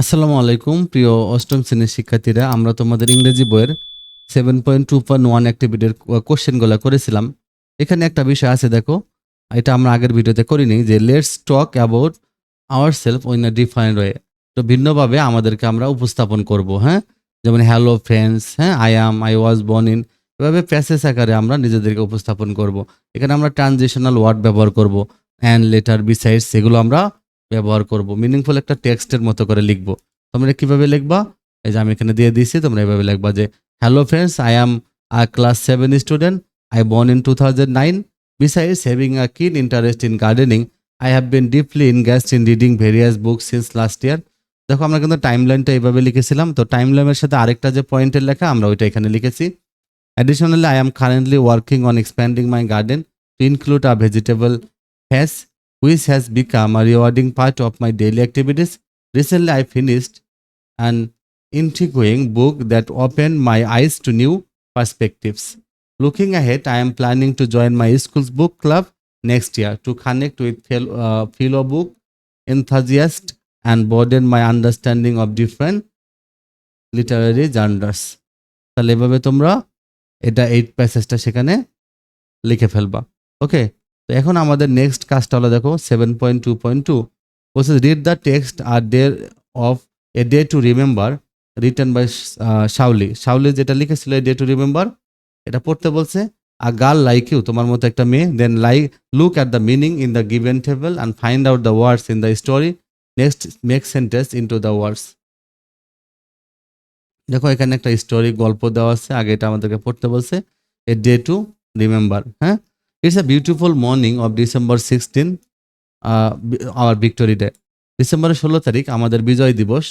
আসসালামু আলাইকুম, প্রিয় অষ্টম শ্রেণির শিক্ষার্থীরা। আমরা তোমাদের ইংরেজি বইয়ের seven point two point one অ্যাক্টিভিটির কোশ্চেনগুলো করেছিলাম। এখানে একটা বিষয় আছে, দেখো। এটা আমরা আগের ভিডিওতে করিনি যে let's talk about our self in a defined way তো ভিন্নভাবে আমাদেরকে আমরা উপস্থাপন করব হ্যাঁ? যেমন হ্যালো ফ্রেন্ডস হ্যাঁ? I am I was born in এভাবে প্যাসেজ আকারে আমরা নিজেদেরকে উপস্থাপন করব। এখানে আমরা ট্রানজিশনাল ওয়ার্ড ব্যবহার করব। অ্যান্ড লেটার বিসাইডস সেগুলো আমরা ব্যবহার করব। মিনিংফুল একটা টেক্সটের মতো করে লিখব। তোমরা কীভাবে লিখবা? এই যে আমি এখানে দিয়ে দিয়েছি, তোমরা এভাবে লিখবা যে hello friends I am a class seven student I born in two thousand nine besides having a keen interest in gardening I have been deeply ingest in reading various books since last year দেখো, আমরা কিন্তু time লাইনটা এইভাবে লিখেছিলাম। তো time লাইনের সাথে আরেকটা যে পয়েন্টের লেখা, আমরা ওইটা এখানে লিখেছি। Additionally I am currently working on expanding my garden to include a vegetable has which has become a rewarding part of my daily activities. Recently, I finished an intriguing book that opened my eyes to new perspectives. Looking ahead, I am planning to join my school's book club next year to connect with fellow, uh, fellow book enthusiasts and broaden my understanding of different literary genres. তাহলে এভাবে তোমরা এটা এই প্যাসেজটা সেখানে লিখে ফেলবা ওকে তো এখন আমাদের নেক্সট কাজটা হলো দেখো seven point two point two বলছে read the text R day of a day to remember return by Shauli Shauli যেটা লিখেছিল এ ডে টু রিমেম্বার এটা পড়তে বলছে আ গার্ল লাইক ইউ তোমার মতো একটা মেয়ে then like look at the meaning in the given table and find out the words in the story next make sentence into the words দেখো এখানে একটা স্টোরি গল্প দেওয়া আছে, আগে এটা আমাদেরকে পড়তে বলছে এ ডে টু রিমেম্বার হ্যাঁ? It's a beautiful morning of December sixteen our victory day ডিসেম্বরের ষোলো তারিখ, আমাদের বিজয় দিবস।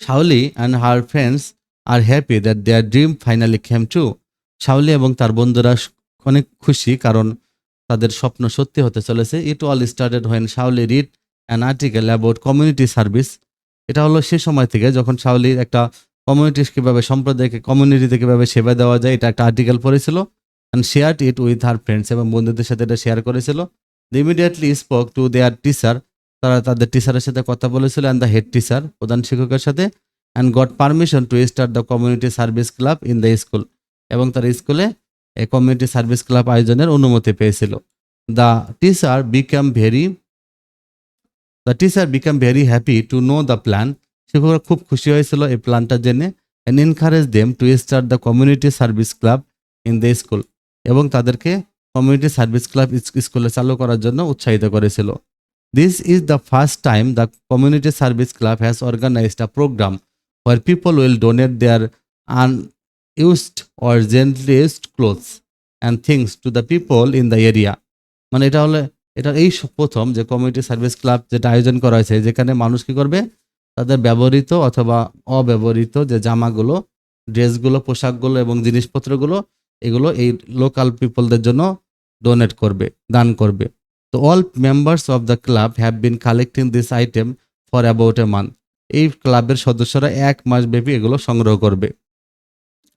Shaoli and her friends are happy that their dream finally came to Shaoli এবং তার বন্ধুরা অনেক খুশি কারণ তাদের স্বপ্ন সত্যি হতে চলেছে। It all started when Shaoli read an article about community service এটা হলো সে সময় থেকে যখন শাওলি একটা কমিউনিটি কীভাবে, সম্প্রদায়কে কমিউনিটিতে কীভাবে সেবা দেওয়া যায়, এটা একটা আর্টিকেল পড়েছিল and share it with her friends এবং বন্ধুদের সাথে এটা শেয়ার করেছিল। Immediately spoke to their teacher তারা তাদের টিচারের সাথে কথা বলেছিল অ্যান্ড দ্য হেড টিচার প্রধান শিক্ষকের সাথে and got permission to start the community service club in the school এবং তার স্কুলে এই কমিউনিটি সার্ভিস ক্লাব আয়োজনের অনুমতি পেয়েছিল। The teacher became very the teacher became very happy to know the plan শিক্ষকরা খুব খুশি হয়েছিল এই প্ল্যানটা জেনে and encourage them to start the community service club in the school এবং তাদেরকে কমিউনিটি সার্ভিস ক্লাব স্কুলে চালু করার জন্য উৎসাহিত করেছিল। This is the first time the community service club has organized a program where people will donate their unused or gently used clothes and things to the people in the area মানে এটা হলে, এটা এই প্রথম যে community service club যেটা আয়োজন করা হয়েছে, যেখানে মানুষ কী করবে? তাদের ব্যবহৃত অথবা অব্যবহৃত যে জামাগুলো, ড্রেসগুলো, পোশাকগুলো এবং জিনিসপত্রগুলো, এগুলো এই লোকাল পিপলদের জন্য ডোনেট করবে, দান করবে। তো all members of the club have been collecting this item for about a month এই ক্লাবের সদস্যরা এক মাস ব্যাপী এগুলো সংগ্রহ করবে,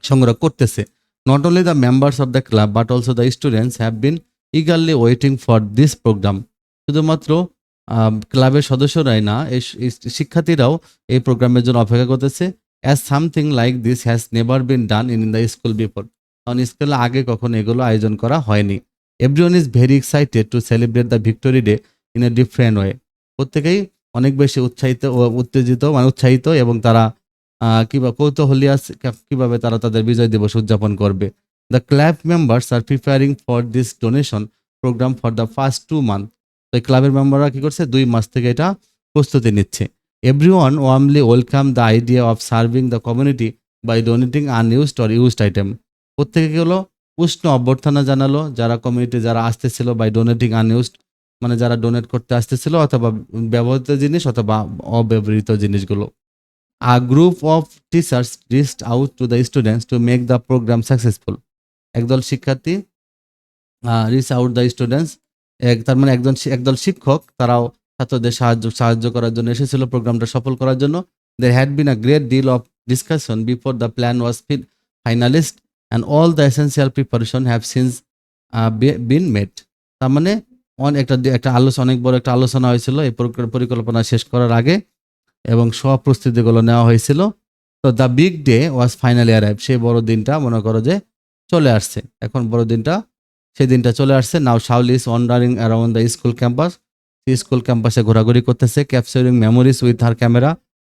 সংগ্রহ করতেছে। Not only the members of the club but also the students have been eagerly waiting for this program শুধুমাত্র ক্লাবের সদস্যরাই না শিক্ষার্থীরাও এই প্রোগ্রামের জন্য অপেক্ষা করতেছে। As something like this has never been done in the school before কারণ স্কুলে আগে কখনো এগুলো আয়োজন করা হয়নি। Everyone is very excited to celebrate the victory day in a different way প্রত্যেকেই অনেক বেশি উৎসাহিত উত্তেজিত মানে উৎসাহিত এবং তারা কিবা, কৌতূহলী আছে কা- তারা তাদের বিজয় দিবস উদযাপন করবে। The club members are preparing for this donation program for the first two month তো ক্লাবের মেম্বাররা কি করছে? দুই মাস থেকে এটা প্রস্তুতি নিচ্ছে। Everyone warmly welcome the idea of serving the community by donating unused or used item প্রত্যেকে কি হলো? উষ্ণ অভ্যর্থনা জানালো যারা কমিউনিটি যারা আসতেছিল বাই ডোনেটিং আনইউজড মানে যারা ডোনেট করতে আসতেছিল অথবা ব্যবহৃত জিনিস অথবা অব্যবহৃত জিনিসগুলো। A group of teachers reached out to the students to make the program successful একদল শিক্ষার্থী রিচ আউট দ্য স্টুডেন্টস এক, তার মানে একজন একদল শিক্ষক, তারাও ছাত্রদের সাহায্য সাহায্য করার জন্য এসেছিল প্রোগ্রামটা সফল করার জন্য। There had been a great deal of discussion before the plan was finalised and all the essential preparation have since been made তার মানে একটা একটা আলোচনা অনেক বড় একটা আলোচনা হয়েছিল। এই পরিকল্পনা শেষ করার আগে এবং সব প্রস্তুতিগুলো নেওয়া হয়েছিল। তো the big day was finally arrive সেই বড় দিনটা মনে করো যে চলে আসছে। এখন বড় দিনটা সেই দিনটা চলে আসছে। Now Shauli is wandering around the school campus school ক্যাম্পাসে ঘোরাঘুরি করতেছে capturing memories with her camera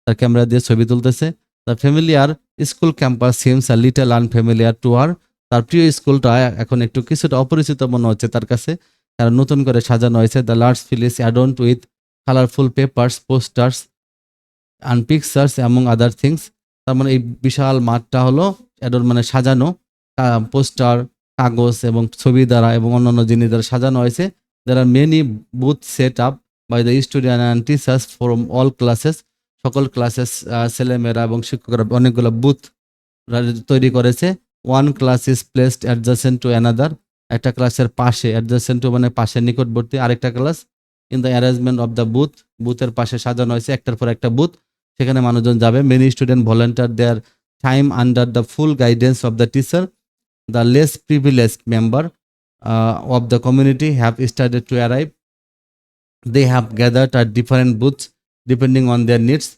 তার ক্যামেরা দিয়ে ছবি তুলতেছে। The familiar school campus seems a little unfamiliar to আর তার প্রিয় স্কুলটা এখন একটু কিছুটা অপরিচিত মনে হচ্ছে তার কাছে। কারণ নতুন করে সাজানো হয়েছে the large field is adorned with colourful papers posters and pictures among other things তার মানে এই বিশাল মাঠটা হলো অ্যাডন মানে সাজানো। পোস্টার কাগজ এবং ছবি দ্বারা এবং অন্যান্য জিনিস দ্বারা সাজানো হয়েছে। There are many booths set up by the student and teachers from all classes সকল ক্লাসেস ছেলেমেয়েরা এবং শিক্ষকরা অনেকগুলো বুথ তৈরি করেছে। One class is placed adjacent to another একটা ক্লাসের পাশে অ্যাডজাসেন্ট টু মানে পাশে নিকটবর্তী আরেকটা class in the arrangement of the booth বুথের পাশে সাজানো হয়েছে, একটার পর একটা বুথ সেখানে মানুষজন যাবে। Many student volunteer their time under the full guidance of the teacher the less privileged member of the community have started to arrive they have gathered at different booths depending on their needs.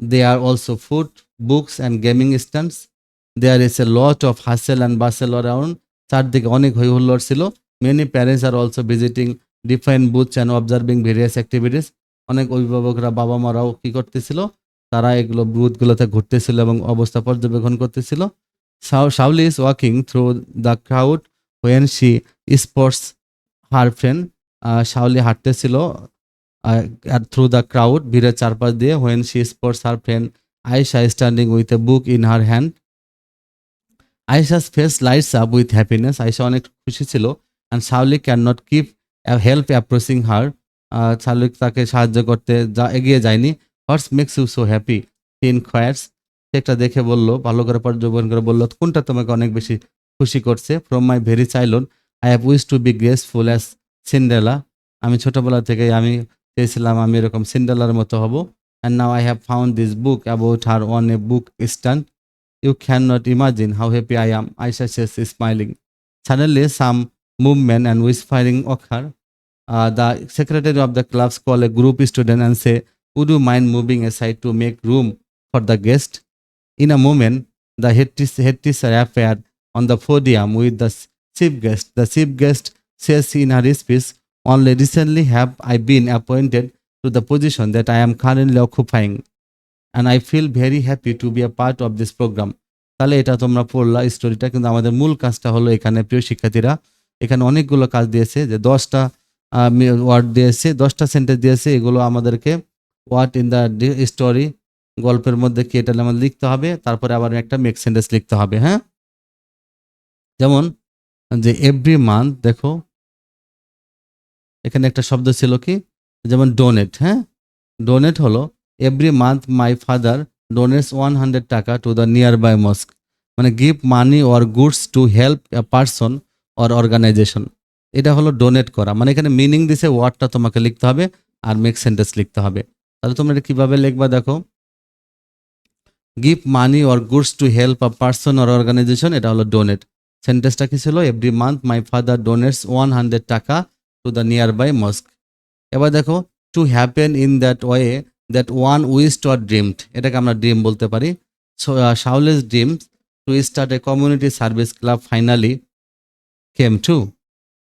There are also food, books, and gaming stands. There is a lot of hustle and bustle around. চারদিকে অনেক হই ছিল many parents are also visiting different booths and observing various activities অনেক অভিভাবকরা বাবা মারাও কি করতেছিল তারা এগুলো বুথগুলোতে ঘুরতেছিল এবং অবস্থা পর্যবেক্ষণ করতেছিল Shauli is walking through the crowd when she spots her friend Shaoli হাঁটতেছিল through the crowd ভিড়ের চারপাশ দিয়ে when she spots her friend Ayesha standing with a book in her hand Ayesha's face lights up with happiness Ayesha অনেক খুশি ছিল and Shaoli can not keep help approaching her Shaoli তাকে সাহায্য করতে যা, এগিয়ে যায়নি। What's makes you so happy in খয়ার্স একটা দেখে বলল, ভালো করে পর্যবেক্ষণ করে বলল, কোনটা তোমাকে অনেক বেশি খুশি করছে? From my very childhood I have wish to be graceful as Cinderella আমি ছোটবেলা থেকে আমি চেয়েছিলাম আমি এরকম সিন্ডেলার মতো হব। And now I have found this book about her on a book stand you can not imagine how happy I am Ayesha says smiling suddenly some movement and whispering occur the secretary of the club's call a group student and say would you mind moving aside to make room for the guest a moment the head head teacher appear on the podium with the chief guest the chief guest says in her speech, only recently have I been appointed to the position that I am currently occupying. And I feel very happy to be a part of this program. তাহলে এটা তোমরা পড়লা স্টোরিটা কিন্তু আমাদের মূল কাজটা হলো এখানে প্রিয় শিক্ষার্থীরা এখানে অনেকগুলো কাজ দিয়েছে যে দশটা ওয়ার্ড দিয়েছে দশটা সেন্টেন্স দিয়েছে এগুলো আমাদেরকে ওয়ার্ড ইন দ্য স্টোরি গল্পের মধ্যে কি এটা আমাদের লিখতে হবে, তারপরে আবার একটা মেক সেন্টেন্স লিখতে হবে হ্যাঁ? যেমন, যে এভরি মান্থ দেখো, এখানে একটা শব্দ ছিল কি? যেমন ডোনেট হ্যাঁ? ডোনেট হলো every month my father donates one hundred taka to the nearby mosque মানে give money or goods to help a person or organization এটা হলো ডোনেট করা মানে এখানে মিনিং দিছে ওয়ার্ডটা তোমাকে লিখতে হবে আর মেক সেন্টেন্স লিখতে হবে, তাহলে তোমরা এটা কীভাবে লিখবা দেখো? Give money or goods to help a person or organization এটা হলো ডোনেট সেন্টেন্সটা কি ছিল? Every month my father donates one hundred taka to the nearby mosque এবার দেখো to happen in that way that one wished or dreamed এটাকে আমরা dream বলতে পারি। Shauli's dream to start a community service club finally came to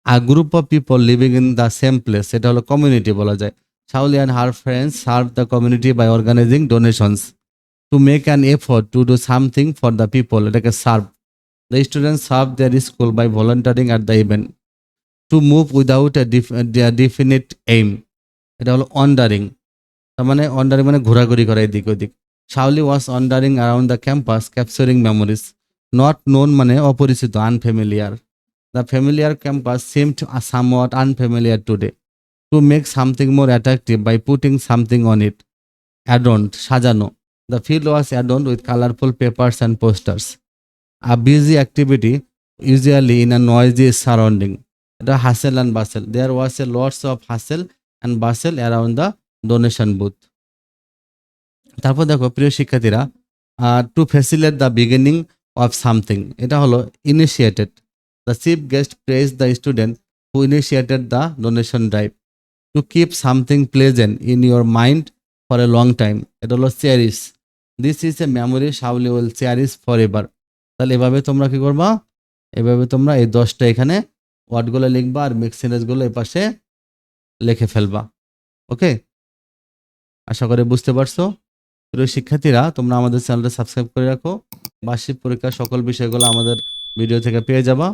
a group of people living in the same place এটা হলো community বলা যায়। Shauli and her friends serve the community by organizing donations to make an effort to do something for the people এটাকে serve serve. Their school by volunteering at the event. To move without a, def- a definite aim. এটা হলো অন্ডারিং তার মানে অন্ডারিং মানে ঘোরাঘুরি করা এদিক ওদিক। Shaoli was wandering around the campus capturing memories not known মানে অপরিচিত unfamiliar the familiar campus seemed somewhat unfamiliar today to make something more attractive by putting something on it adorned সাজানো। The field was adorned with colourful papers and posters a busy activity, usually in a noisy surrounding. The hustle and bustle. There was a lots of hustle and bustle around the donation booth. তারপর দেখো, প্রিয় শিক্ষার্থীরা to facilitate the beginning of something এটা হলো initiated the chief guest press the student who initiated the donation drive to keep something pleasant in your mind for a long time এটা হলো cherish this is a memory surely will cherish forever তাহলে এভাবে তোমরা কি করবা? এভাবে তোমরা এই দশটা এখানে ওয়ার্ডগুলো লিখবা আর মিক্সিনেসগুলো এই পাশে লিখে ফেলবা। ওকে আশা করি বুঝতে পারছ। প্রিয় শিক্ষার্থীরা, তোমরা আমাদের চ্যানেলটা সাবস্ক্রাইব করে রাখো। বার্ষিক পরীক্ষার সকল বিষয়গুলো আমাদের ভিডিও থেকে পেয়ে যাবা।